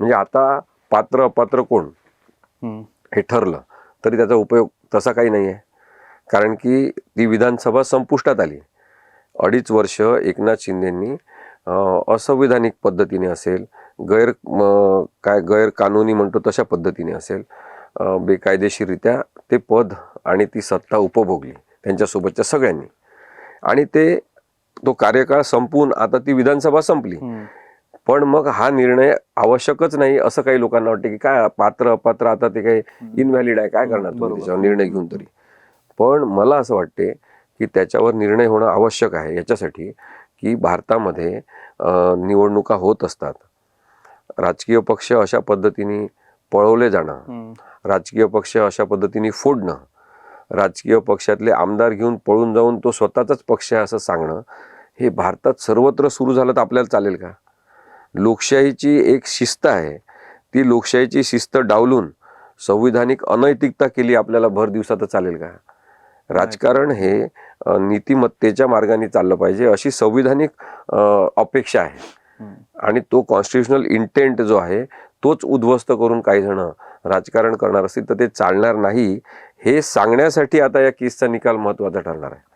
म्हणजे आता पात्र अपात्र कोण. हे ठरलं. तरी त्याचा उपयोग तसा काही नाही आहे कारण की ती विधानसभा संपुष्टात आली. अडीच वर्ष एकनाथ शिंदेंनी असंविधानिक पद्धतीने असेल गैर काय गैरकानूनी म्हणतो तशा पद्धतीने असेल अं, बेकायदेशीररित्या ते पद आणि ती सत्ता उपभोगली त्यांच्यासोबतच्या सगळ्यांनी. आणि ते तो कार्यकाळ संपवून आता ती विधानसभा संपली. पण मग हा निर्णय आवश्यकच नाही असं काही लोकांना वाटते की काय पात्र अपात्र आता ते काही इनव्हॅलिड आहे काय करणार. त्याच्यावर निर्णय घेऊन तरी. पण मला असं वाटते की त्याच्यावर निर्णय होणं आवश्यक आहे याच्यासाठी की भारतामध्ये निवडणुका होत असतात. राजकीय पक्ष अशा पद्धतीने पळवले जाणं. राजकीय पक्ष अशा पद्धतीने फोडणं राजकीय पक्षातले आमदार घेऊन पळून जाऊन तो स्वतःचाच पक्ष आहे असं सांगणं हे भारतात सर्वत्र सुरू झालं तर आपल्याला चालेल का? लोकशाहीची एक शिस्त आहे. ती लोकशाहीची शिस्त डावलून संविधानिक अनैतिकता केली आपल्याला भर दिवसात चालेल का? राजकारण हे नीतिमत्तेच्या मार्गाने चाललं पाहिजे अशी संविधानिक अपेक्षा आहे. आणि तो कॉन्स्टिट्युशनल इंटेंट जो आहे तोच उद्ध्वस्त करून काही जण राजकारण करणार असतील तर ते चालणार नाही. हे सांगण्यासाठी आता या केसचा निकाल महत्त्वाचा ठरणार आहे.